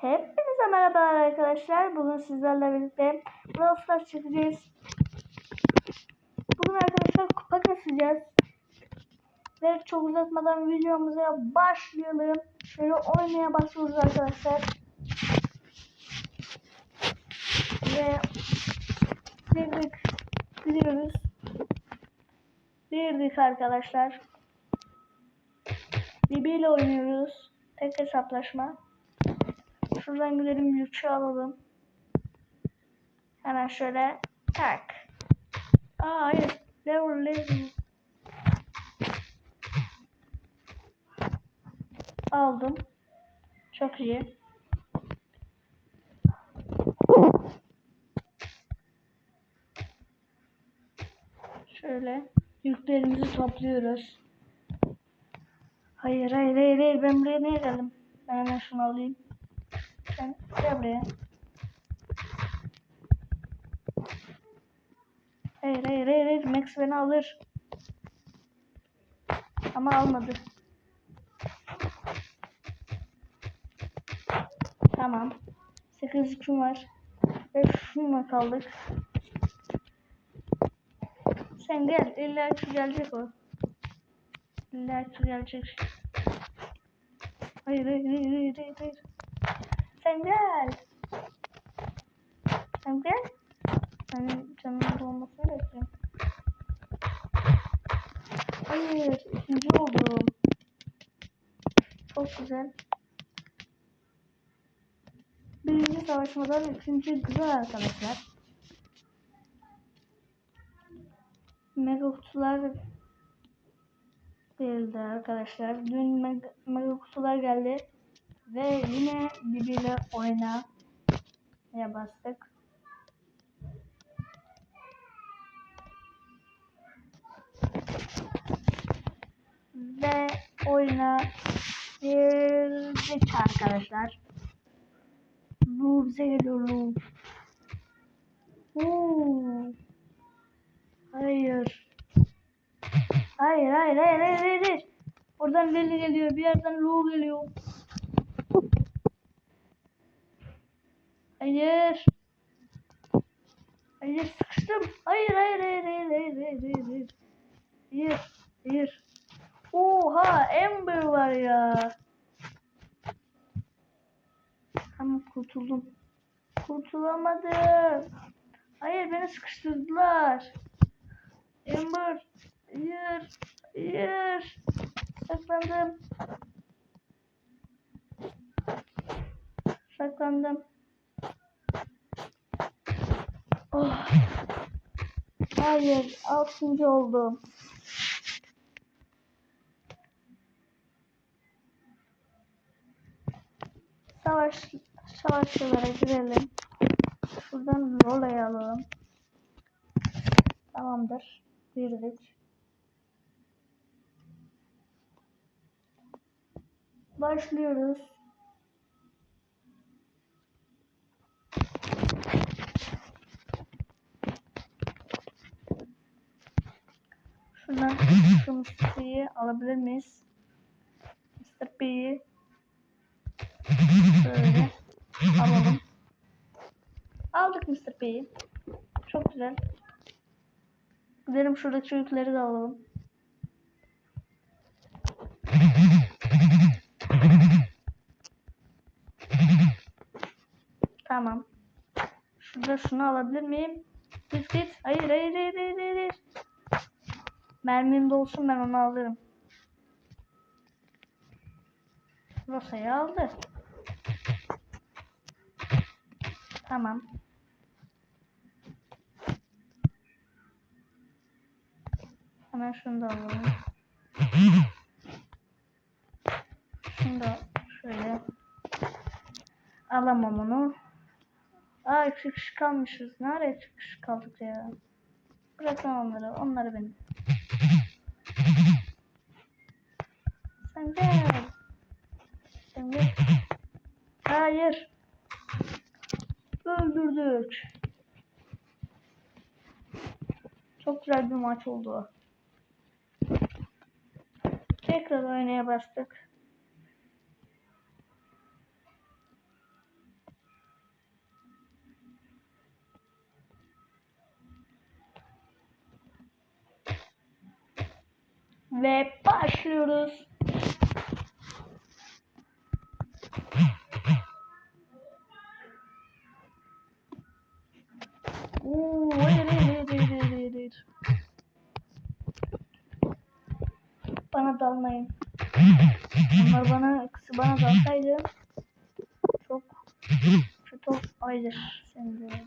Hepinize merhabalar arkadaşlar. Bugün sizlerle birlikte Brawl Stars çekeceğiz. Bugün arkadaşlar kupa kasacağız. Ve çok uzatmadan videomuza başlayalım. Şöyle oynaya başlıyoruz arkadaşlar. Ve girdik. Gidiyoruz. Girdik arkadaşlar. Bibi ile oynuyoruz. Tek hesaplaşma. Şuradan gidelim yükçü alalım. Hemen şöyle tak. Aa hayır. Level level. Aldım. Çok iyi. Şöyle yüklerimizi topluyoruz. Hayır hayır hayır hayır ben buraya niye geldim? Ben hemen şunu alayım. Sen gel buraya. Hayır hayır hayır hayır Max beni alır. Ama almadı. Tamam. 8 yüküm var. Ve şununla kaldık. Sen gel. İlla ki gelecek o. İlla ki gelecek. Hayır hayır hayır hayır hayır. Sen gel. Sen gel. Benim canımın dolmasını bekliyorum. Hayır. ikinci oldum. Çok güzel. Birinci savaşmadan ikinci güzel arkadaşlar. Mega kutular değildi arkadaşlar. Dün mega, mega kutular geldi. Ve yine birbiriyle oyna ya bastık. Ve oyuna girdik arkadaşlar. Bu bize geliyor. Oo. Hayır hayır hayır hayır hayır. hayır. Oradan Leli geliyor. Bir yerden Lu geliyor. Hayır. Hayır sıkıştım. Hayır hayır hayır hayır hayır hayır hayır hayır. Hayır hayır. Oha Amber var ya. Tamam kurtuldum. Kurtulamadım. Hayır beni sıkıştırdılar. Amber. Hayır. Hayır. Saklandım. Saklandım. Oh. Hayır, altıncı oldum. Savaş, savaşçılara girelim. Şuradan rolayı alalım. Tamamdır. Girdik. Başlıyoruz. Şuradan şu alabilir miyiz? Mr. P'yi şöyle alalım. Aldık Mr. P'yi. Çok güzel. Gidelim şuradaki çocukları da alalım. Tamam. Şurada şunu alabilir miyim? Git git. Hayır hayır hayır hayır hayır. Mermim dolsun ben onu alırım. Rosa'yı aldı. Tamam. Hemen şunu da alalım. Şunu da şöyle. Alamam onu. Aa kişi kalmışız. Nereye kişi kaldık ya? Bırakın onları. Onları benim. Şimdi. Şimdi. Hayır. Öldürdük. Çok güzel bir maç oldu. Tekrar oynaya bastık. Ve başlıyoruz. Çok kötü hayır şimdi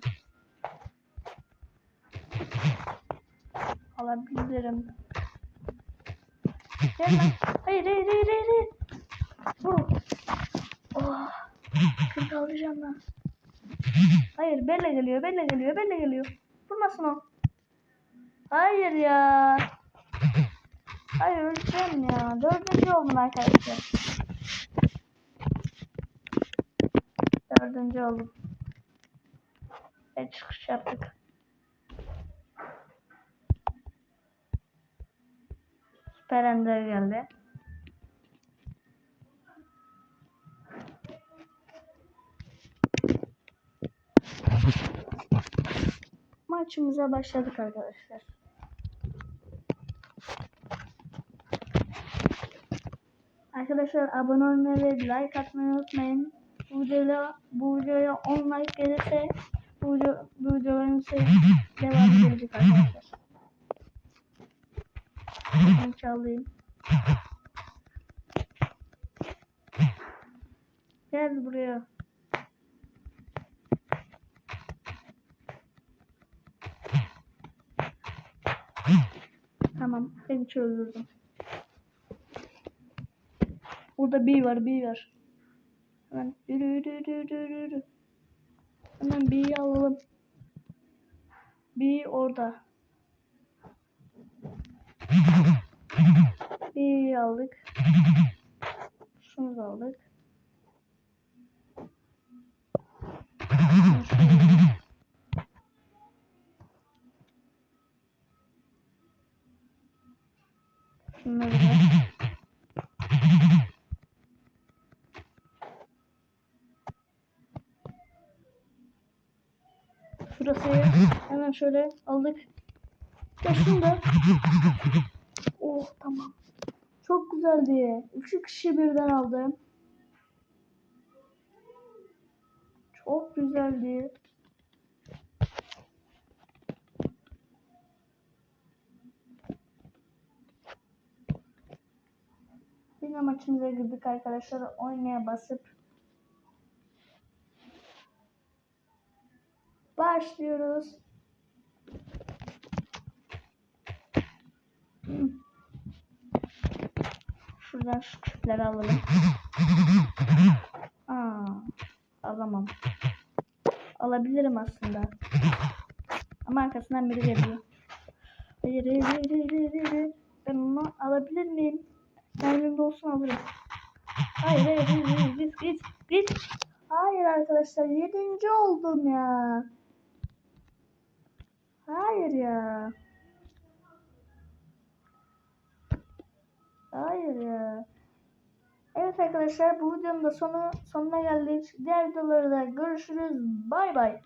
alabilirim. Lan. Hayır hayır hayır hayır. hayır. Vur. Oh. Kırk alacağım lan. Hayır Bella geliyor Bella geliyor Bella geliyor. Vurmasın o. Hayır ya. Hayır öleceğim ya. Dördüncü oldum arkadaşlar. Dördüncü oldum. Ve çıkış yaptık. Süper Ender geldi. Maçımıza başladık arkadaşlar. Arkadaşlar abone olmayı ve like atmayı unutmayın. Bu videoya, bu videoya 10 like gelirse bu, video, bu videoların şey, devamı gelecek arkadaşlar. Ben çalayım. Gel buraya. Tamam, seni öldürdüm. Burada bir var, bir var. Hemen yürü. Hemen bir alalım. Bir orada. Bir aldık. Şunu da aldık. Şunları da. Şurası hemen şöyle aldık. Ya şunu. Oh tamam. Çok güzeldi. Üç kişi birden aldım. Çok güzeldi. Yine maçımıza girdik arkadaşlar. Oynaya basıp başlıyoruz. Şuradan şu küpleri alalım. Aa, alamam. Alabilirim aslında. Ama arkasından biri geliyor. Hayır, hayır, hayır, hayır, hayır. Ben onu alabilir miyim? Mermim olsun alırım. Hayır, hayır, hayır, hayır. Git, git, git. Hayır arkadaşlar, yedinci oldum ya. Hayır ya. Hayır ya. Evet arkadaşlar bu videonun da sonu sonuna geldik. Diğer videolarda görüşürüz. Bay bay.